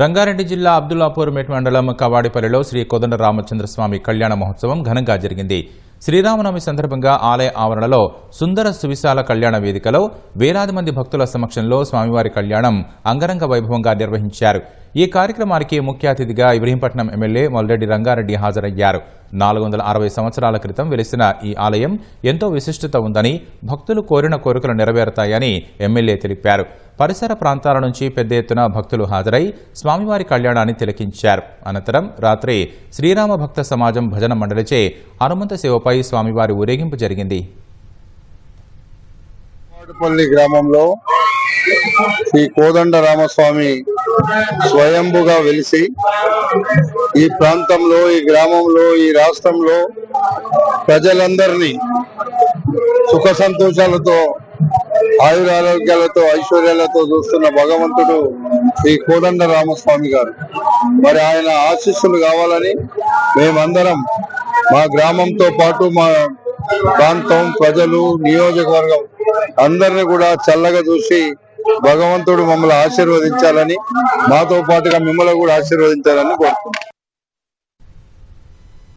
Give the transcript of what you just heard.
రంగారెడ్డి జిల్లా అబ్దుల్లాపూర్ మెట్ మండలం కవాడిపల్లిలో శ్రీ కోదండ రామచంద్రస్వామి కళ్యాణ మహోత్సవం ఘనంగా జరిగింది. శ్రీరామనవమి సందర్భంగా ఆలయ ఆవరణలో సుందర సువిశాల కళ్యాణ వేదికలో వేలాది మంది భక్తుల సమక్షంలో స్వామివారి కళ్యాణం అంగరంగ వైభవంగా నిర్వహించారు. ఈ కార్యక్రమానికి ముఖ్య అతిథిగా ఇబ్రహీంపట్నం ఎమ్మెల్యే మొల్లరెడ్డి రంగారెడ్డి హాజరయ్యారు. నాలుగు వందల అరవై సంవత్సరాల క్రితం వెలిసిన ఈ ఆలయం ఎంతో విశిష్టత ఉందని భక్తులు కోరిన కోరికలు నెరవేరుతాయని ఎమ్మెల్యే తెలిపారు. పరిసర ప్రాంతాల నుంచి పెద్ద ఎత్తున భక్తులు హాజరై స్వామివారి కళ్యాణాన్ని తిలకించారు. అనంతరం రాత్రి శ్రీరామ భక్త సమాజం భజన మండలిచే హనుమంత సేవపై స్వామివారి ఊరేగింపు జరిగింది. గ్రామంలో శ్రీ కోదండ రామస్వామి స్వయంభుగా వెలిసి ఈ ప్రాంతంలో ఈ గ్రామంలో ఈ రాష్ట్రంలో ప్రజలందరినీ సుఖ సంతోషాలతో ఆయురారోగ్యాలతో ఐశ్వర్యాలతో చూస్తున్న భగవంతుడు శ్రీ కోదండ రామస్వామి గారు. మరి ఆయన ఆశీస్సులు కావాలని మేమందరం మా గ్రామంతో పాటు మా ప్రాంతం ప్రజలు నియోజకవర్గం అందరిని కూడా చల్లగా చూసి భగవంతుడు మమ్మల్ని ఆశీర్వదించాలని మాతో పాటుగా మిమ్మల్ని కూడా ఆశీర్వదించాలని కోరుతున్నాం.